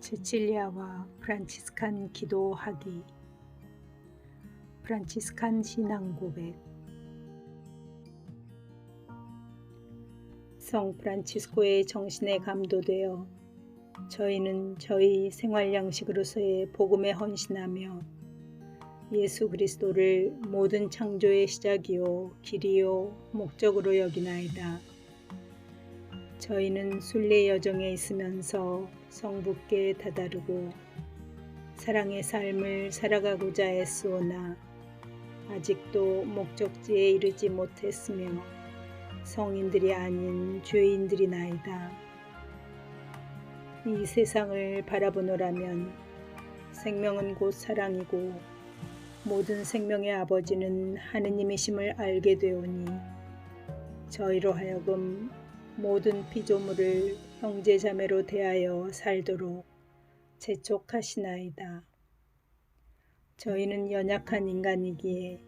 제칠리아와 프란치스칸 기도하기 프란치스칸 신앙 고백 성 프란치스코의 정신에 감도되어 저희는 저희 생활 양식으로서의 복음에 헌신하며 예수 그리스도를 모든 창조의 시작이요 길이요 목적으로 여기나이다. 저희는 순례 여정에 있으면서 성부께 다다르고 사랑의 삶을 살아가고자 애쓰오나 아직도 목적지에 이르지 못했으며 성인들이 아닌 죄인들이 나이다. 이 세상을 바라보노라면 생명은 곧 사랑이고 모든 생명의 아버지는 하느님이심을 알게 되오니 저희로 하여금 모든 피조물을 형제자매로 대하여 살도록 재촉하시나이다. 저희는 연약한 인간이기에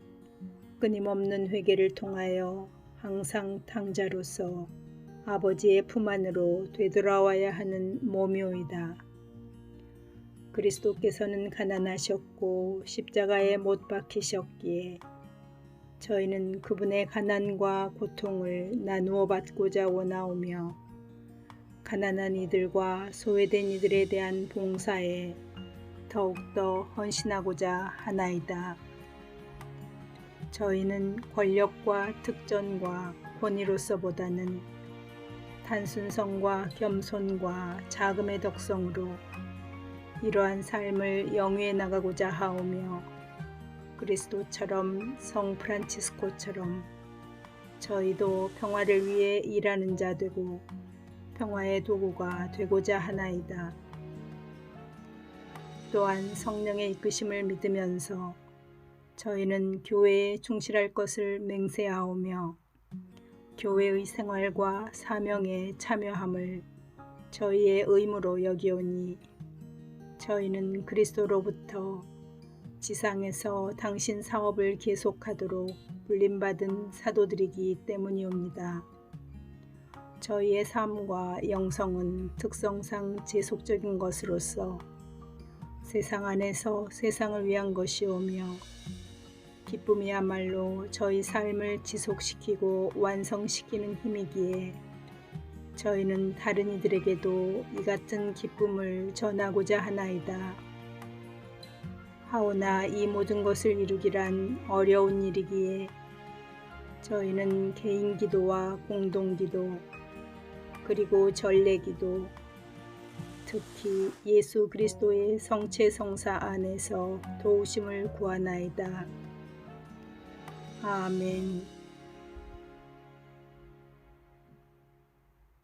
끊임없는 회개를 통하여 항상 탕자로서 아버지의 품 안으로 되돌아와야 하는 몸이오이다. 그리스도께서는 가난하셨고 십자가에 못 박히셨기에 저희는 그분의 가난과 고통을 나누어 받고자 원하오며 가난한 이들과 소외된 이들에 대한 봉사에 더욱더 헌신하고자 하나이다. 저희는 권력과 특전과 권위로서보다는 단순성과 겸손과 자금의 덕성으로 이러한 삶을 영위해 나가고자 하오며 그리스도처럼 성 프란치스코처럼 저희도 평화를 위해 일하는 자 되고 평화의 도구가 되고자 하나이다. 또한 성령의 이끄심을 믿으면서 저희는 교회에 충실할 것을 맹세하오며 교회의 생활과 사명에 참여함을 저희의 의무로 여기오니 저희는 그리스도로부터 지상에서 당신 사업을 계속하도록 불림받은 사도들이기 때문이옵니다. 저희의 삶과 영성은 특성상 지속적인 것으로서 세상 안에서 세상을 위한 것이오며 기쁨이야말로 저희 삶을 지속시키고 완성시키는 힘이기에 저희는 다른 이들에게도 이 같은 기쁨을 전하고자 하나이다. 하오나 이 모든 것을 이루기란 어려운 일이기에 저희는 개인 기도와 공동 기도 그리고 전례 기도 특히 예수 그리스도의 성체 성사 안에서 도우심을 구하나이다. 아멘.